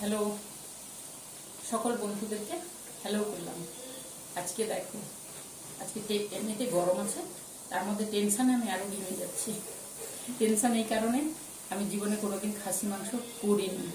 Hello সকল বন্ধুদেরকে hello করলাম। আজকে দেখো, আজকে এমনিতে গরম আছে, তার মধ্যে টেনশনে আমি আরও ঘেমে যাচ্ছি। টেনশান এই কারণে আমি জীবনে কোনোদিন খাসি মাংস করিনি।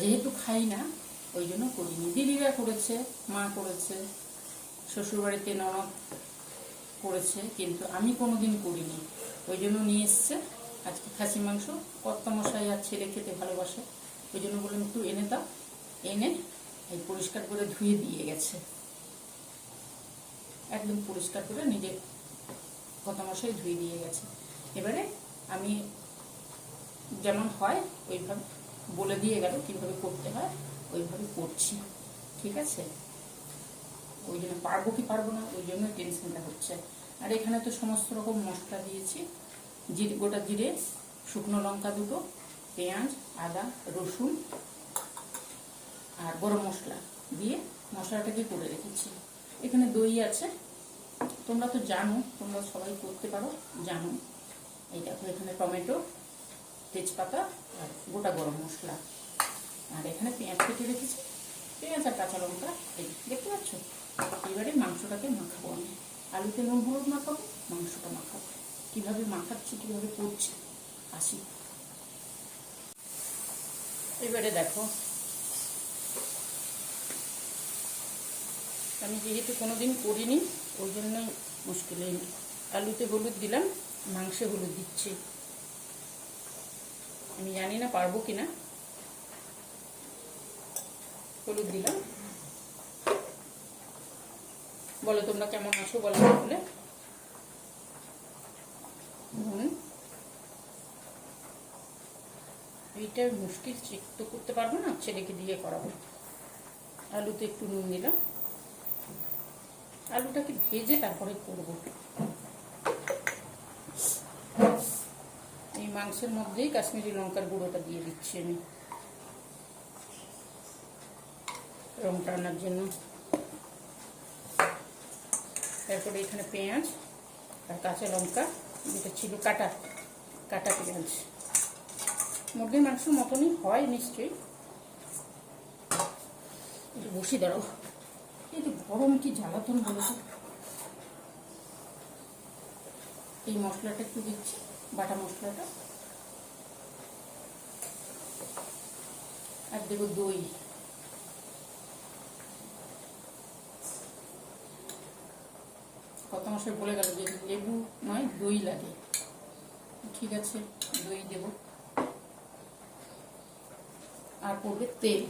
যেহেতু খাই না, ওই জন্য করিনি। দিদিরা করেছে, মা করেছে, শ্বশুরবাড়িতে ননদ করেছে, কিন্তু আমি কোনোদিন করিনি। ওই জন্য নিয়ে এসছে আজকে খাসি মাংস। কর্তামশাই আর ছেলে খেতে ভালোবাসে। ওই জন্য বললাম একটু এনে দাও। এনে এই পরিষ্কার করে ধুয়ে দিয়ে গেছে। একদম পরিষ্কার করে নিজে কর্তামশাই ধুয়ে দিয়ে গেছে। এবারে আমি যেমন হয় ওইভাবে বলে দিয়ে গেল কীভাবে করতে হয়, ওইভাবে করছি। ঠিক আছে? ওই জন্য পারব কি পারব না ওই জন্য টেনশনটা হচ্ছে। আর এখানে তো সমস্ত রকম মশলা দিয়েছি। জিরে গোটা জিরে, শুকনো লঙ্কা দুটো পেঁয়াজ, আদা, রসুন আর গরম মশলা দিয়ে মশলাটাকে করে রেখেছি। এখানে দই আছে। তোমরা তো জানো, তোমরা সবাই করতে পারো, জানো। এই দেখো, এখানে টমেটো, তেজপাতা আর গোটা গরম মশলা। আর এখানে পেঁয়াজ কেটে রেখেছি। পেঁয়াজ আর কাঁচা লঙ্কা এই দেখতে পাচ্ছ? এবারে মাংসটাকে মাখাবো আমি। আলুতে নুন, হলুদ মাখাবো, মাংসটা মাখাবো। কীভাবে মাখাচ্ছি, কীভাবে করছি, আসি। এবারে দেখো। আমি যেহেতু কোনোদিন করিনি, ওই জন্যই মুশকিল আলুতে হলুদ দিলাম, মাংসে হলুদ দিচ্ছি। আমি জানি না পারব কিনা। হলুদ দিলাম। বলো তোমরা কেমন আছো বলো তাহলে নুন এইটা মুশকিল তো করতে পারব না, ছেলেকে দিয়ে করাবো। আলুতে একটু নুন দিলাম। আলুটাকে ভেজে তারপরে করব। এই মাংসের মধ্যেই কাশ্মীরি লঙ্কার গুঁড়োটা দিয়ে দিচ্ছি আমি। রংটা আনার জন্য। তারপরে এখানে পেঁয়াজ আর কাঁচা লঙ্কা, যেটা ছিল কাটা কাটা পেঁয়াজ। মুরগির মাংস মতনই হয়, নিশ্চয়ই। একটু বসি, দাঁড়াও। এই যে গরম কি জ্বালাতন বলো তো এই মশলাটা একটু দিচ্ছি, বাটা মশলাটা। আর দেবো দই। কত মাসে বলে গেল যে লেবু নয়, দই লাগে। ঠিক আছে, দই দেব। আর পড়বে তেল।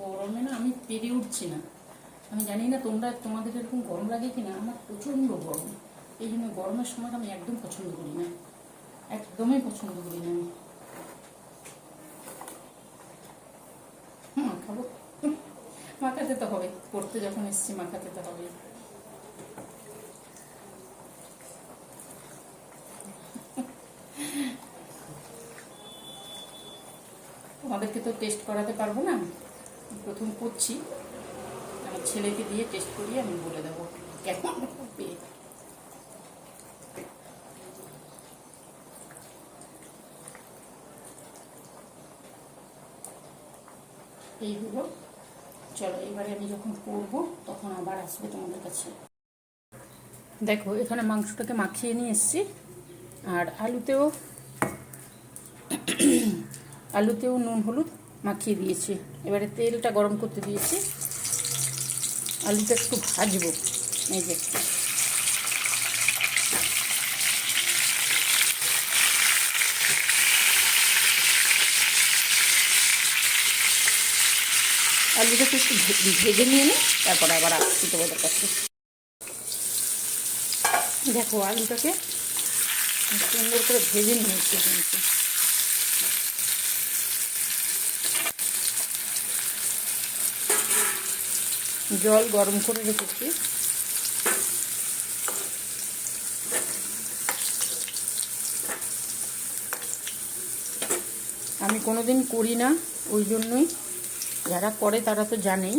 গরমে না আমি পেরে উঠছি না। আমি জানি না তোমরা, তোমাদের এরকম গরম লাগে কিনা, আমার প্রচণ্ড গরম। এই জন্য গরমের সময় আমি একদম পছন্দ করি না। একদমই পছন্দ করি না আমি। হুম, খাব। মাখাতে তো হবে। করতে যখন এসছি, মাখাতে তো হবে। তোমাদেরকে তো টেস্ট করাতে পারব না। প্রথম করছি। আমার ছেলেকে দিয়ে টেস্ট করিয়ে আমি বলে দেবো। কেমন হবে এই হলো। চলো, এবারে আমি যখন করব, তখন আবার আসবে তোমাদের কাছে। দেখো, এখানে মাংসটাকে মাখিয়ে নিয়ে এসছি। আর আলুতেও আলুতেও নুন, হলুদ মাখিয়ে দিয়েছি। এবারে তেলটা গরম করতে দিয়েছি। আলুটা একটু ভাজবো, এই যে। আলুটাকে একটু ভেজে নিয়ে নিই তারপর আবার আসছি তোমাদের কাছে দেখো আলুটাকে সুন্দর করে ভেজে নিয়েছি কিন্তু জল গরম করে রেখেছি। আমি কোনোদিন করি না, ওই জন্যই যারা করে তারা তো জানেই।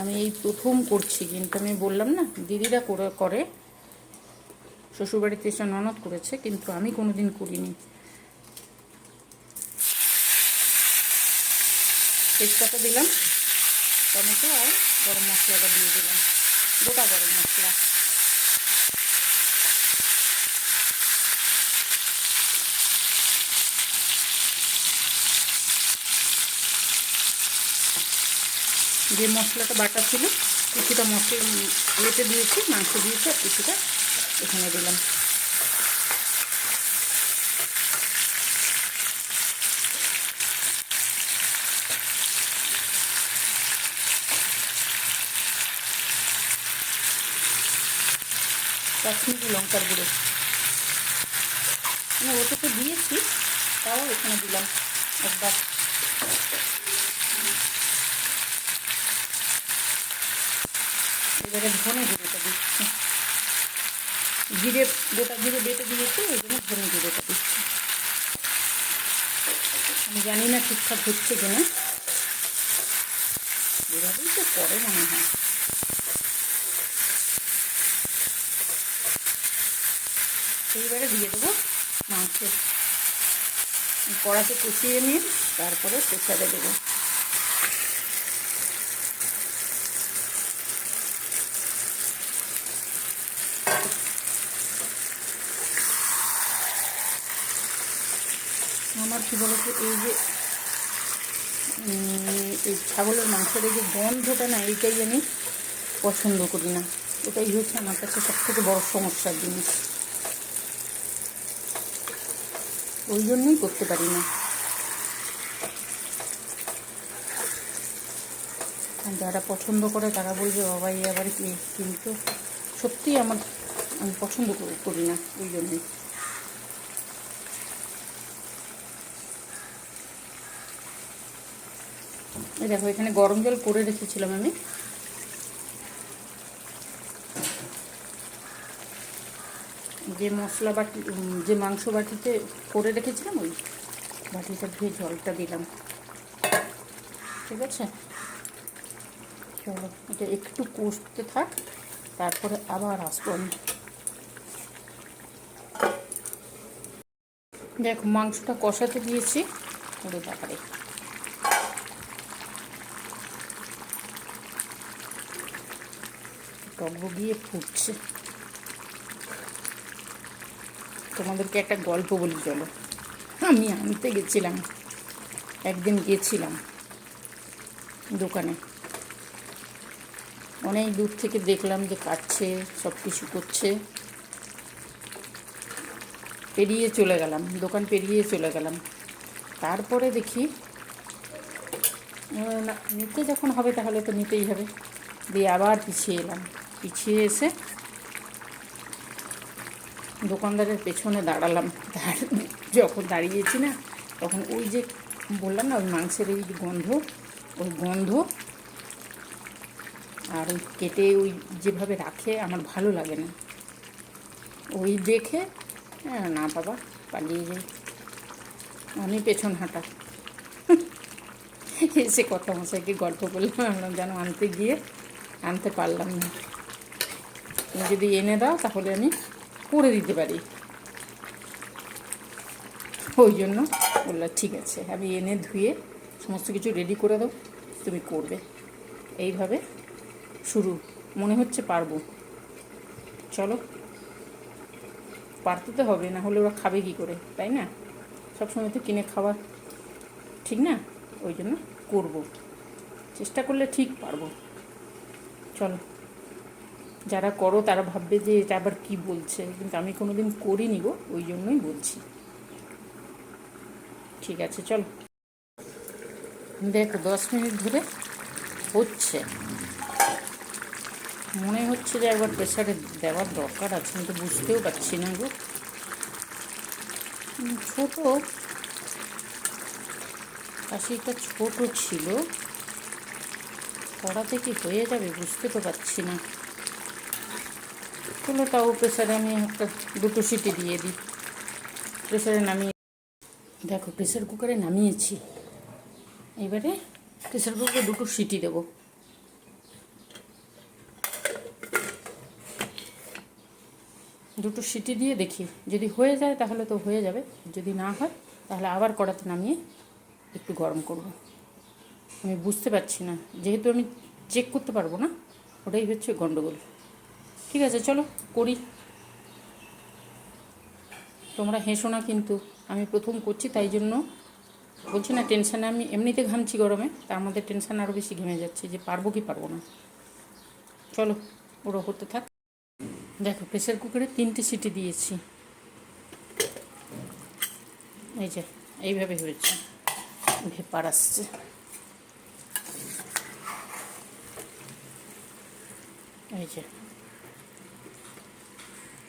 আমি এই প্রথম করছি, কিন্তু আমি বললাম না, দিদিরা করে করে। শ্বশুরবাড়িতে এসে ননদ করেছে, কিন্তু আমি কোনোদিন করিনি। তেজপাতা দিলাম, টমেটো আর গরম মশলাটা দিয়ে দিলাম। গোটা গরম মশলা। যে মশলাটা বাটা ছিল, কিছুটা মশলা রেটে দিয়েছি, মাংস দিয়েছি আর কিছুটা এখানে দিলাম। কাশ্মীরি লঙ্কার গুঁড়ো। আমি ওটা তো দিয়েছি, তাও এখানে দিলাম একবার। এবারে ধনে জিরেটা দিচ্ছি। জিরে গোটা জিরে বেটে দিয়েছি ওই জন্য ধনে জিরেটা দিচ্ছি। আমি জানি না ঠিকঠাক হচ্ছে কিনা। এভাবেই তো করে মনে হয়। এইবারে দিয়ে দেবো মাংস কড়াতে কষিয়ে নিয়ে তারপরে প্রেসারে দেবো আমার কী বলতো এই যে এই ছাগলের মাংসের এই যে গন্ধটা না, এইটাই আমি পছন্দ করি না। এটাই হচ্ছে আমার কাছে সব থেকে বড় সমস্যার জিনিস। ওই জন্যই করতে পারি না। যারা পছন্দ করে, তারা বলবে বাবা এই আবার কি? কিন্তু সত্যিই আমার, আমি পছন্দ করি না ওই জন্যই। দেখো, এখানে গরম জল করে রেখেছিলাম আমি। যে মশলা বাটি যে মাংস বাটিতে করে রেখেছিলাম, ওই বাটিটা ধুয়ে জলটা দিলাম। ঠিক আছে? চলো, এটা একটু কষতে থাক, তারপরে আবার আসব আমি। দেখো, মাংসটা কষাতে দিয়েছি। ওরে বাবারে। টকবগিয়ে ফুটছে। তোমাদেরকে একটা গল্প বলি, চলো। আমি আনতে গেছিলাম, একদিন গেছিলাম দোকানে। অনেক দূর থেকে দেখলাম যে কাটছে সব কিছু করছে। পেরিয়ে চলে গেলাম, দোকান পেরিয়ে চলে গেলাম। তারপরে দেখি নিতে যখন হবে তাহলে তো নিতেই হবে। দিয়ে আবার পিছিয়ে এলাম। পিছিয়ে এসে দোকানদারের পেছনে দাঁড়ালাম। যখন দাঁড়িয়েছি না, তখন ওই যে বললাম না, ওই মাংসের ওই গন্ধ ওই গন্ধ আর ওই কেটে ওই যেভাবে রাখে আমার ভালো লাগে না। ওই দেখে হ্যাঁ না বাবা, পালিয়ে যাই। আমি পেছন হাঁটা। এসে কথা মশাইকে গল্প করলাম যেন আনতে গিয়ে আনতে পারলাম না। তুমি যদি এনে দাও, তাহলে আমি করে দিতে পারি। ওই জন্য বললাম, ঠিক আছে, আমি এনে ধুয়ে সমস্ত কিছু রেডি করে দাও, তুমি করবে। এইভাবে শুরু। মনে হচ্ছে পারব। চলো, পারতে তো হবে, না হলে ওরা খাবে কি করে, তাই না? সবসময় তো কিনে খাওয়া ঠিক না? ওই জন্য করব। চেষ্টা করলে ঠিক পারব। চলো। যারা করো তারা ভাববে যে এটা আবার কি বলছে। কিন্তু আমি কোনোদিন করিনি গো, ওই জন্যই বলছি। ঠিক আছে, চলো। দেখো, দশ মিনিট ধরে হচ্ছে। মনে হচ্ছে যে একবার প্রেশারে দেওয়ার দরকার আছে কিন্তু বুঝতেও পারছি না গো। ছোটো। কাশিটা ছোট ছিল। কড়াতে কি হয়ে যাবে বুঝতে তো পারছি না। চলো তাও প্রেসারে আমি একটা, দুটো সিটি দিয়ে দিই। প্রেসারে নামিয়ে, দেখো প্রেসার কুকারে নামিয়েছি। এবারে প্রেসার কুকারে দুটো সিটি দেবো। দুটো সিটি দিয়ে দেখি, যদি হয়ে যায় তাহলে তো হয়ে যাবে, যদি না হয় তাহলে আবার কড়াতে নামিয়ে একটু গরম করব। আমি বুঝতে পারছি না, যেহেতু আমি চেক করতে পারব না, ওটাই হচ্ছে গন্ডগোল। ঠিক আছে, চলো করি। তোমরা হেসো না কিন্তু, আমি প্রথম করছি তাই জন্য। বলছি না টেনশানে আমি এমনিতে ঘামছি গরমে, তার মধ্যে টেনশান আরও বেশি ঘেমে যাচ্ছে যে পারব কি পারব না। চলো, ওরা হতে থাক। দেখো প্রেশার কুকারে তিনটে সিটি দিয়েছি। এই যে, এইভাবে হয়েছে। ভেপার আসছে। এই যে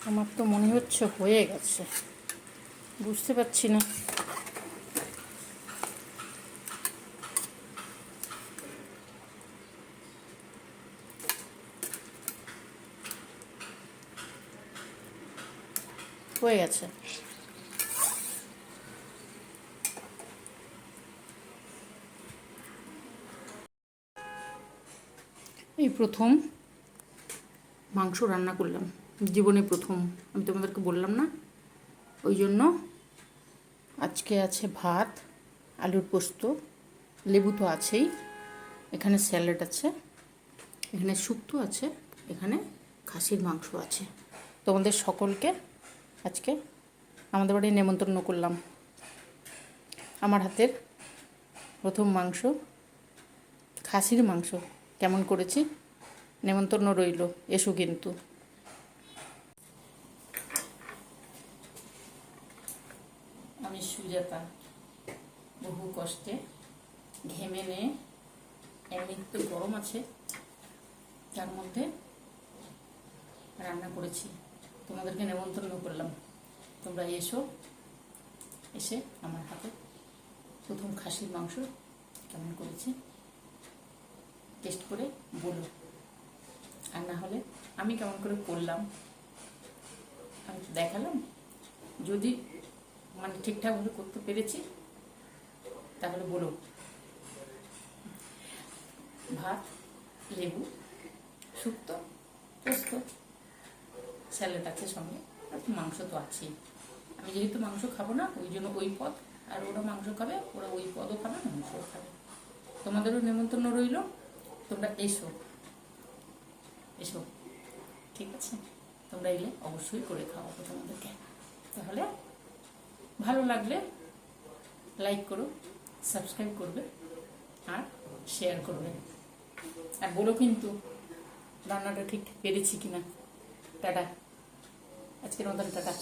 আমার তো মনে হচ্ছে হয়ে গেছে। বুঝতে পারছি না। হয়ে গেছে। এই প্রথম মাংস রান্না করলাম। জীবনে প্রথম। আমি তোমাদেরকে বললাম না? ওই জন্য আজকে আছে ভাত, আলুর পোস্ত, লেবু তো আছেই। এখানে স্যালাড আছে, এখানে শুক্তো আছে, এখানে খাসির মাংস আছে। তোমাদের সকলকে আজকে আমাদের বাড়ি নেমন্তন্ন করলাম। আমার হাতের প্রথম মাংস, খাসির মাংস। কেমন করেছি? নেমন্তন্ন রইল। এসো কিন্তু। সুজাতা বহু কষ্টে ঘেমে নে এমনিতে গরম আছে। তার মধ্যে রান্না করেছি। তোমাদেরকে নেমন্তন্ন করলাম। তোমরা এসো, এসে আমার হাতে প্রথম খাসির মাংস কেমন করেছি টেস্ট করে বলো। আর না হলে আমি কেমন করে করলাম আমি তো দেখালাম। যদি মানে ঠিকঠাকভাবে করতে পেরেছি, তাহলে বলুন। ভাত, লেবু, শুক্তো, পোস্ত, স্যালাড আছে সঙ্গে মাংস তো আছেই। আমি যেহেতু মাংস খাব না, ওই জন্য ওই পদ, আর ওরা মাংস খাবে, ওরা ওই পদও খাবে মাংসও খাবে। তোমাদেরও নেমন্তন্ন রইল, তোমরা এসো। এসো। ঠিক আছে? তোমরা এলে অবশ্যই করে খাওয়াবো তোমাদেরকে। তাহলে ভালো লাগলে লাইক করো সাবস্ক্রাইব করবে আর শেয়ার করবে। আর বলো কিন্তু রান্নাটা ঠিক পেরেছি কিনা। টাটা। আজকের মতন টাটা।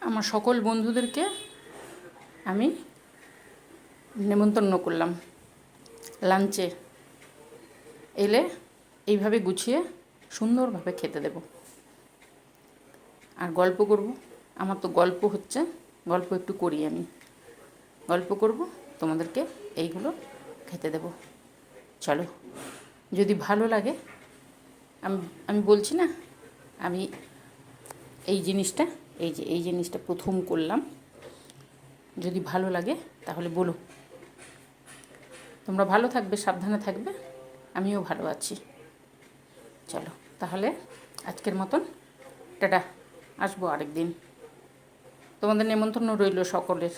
আমার সকল বন্ধুদেরকে আমি নেমন্তন্ন করলাম। লাঞ্চে এলে এইভাবে গুছিয়ে সুন্দরভাবে খেতে দেব। আর গল্প করব। আমার তো গল্প হচ্ছে, গল্প একটু করি আমি। গল্প করব, তোমাদেরকে এইগুলো খেতে দেব। চলো, যদি ভালো লাগে, আমি আমি বলছি না, আমি এই জিনিসটা, এই যে, এই জিনিসটা প্রথম করলাম। যদি ভালো লাগে, তাহলে বলো। তোমরা ভালো থাকবে, সাবধানে থাকবে, আমিও ভালো আছি। চলো, তাহলে আজকের মতন, টাটা, আসব আরেক দিন তোমাদের নেমন্তন্ন রইল সকলের।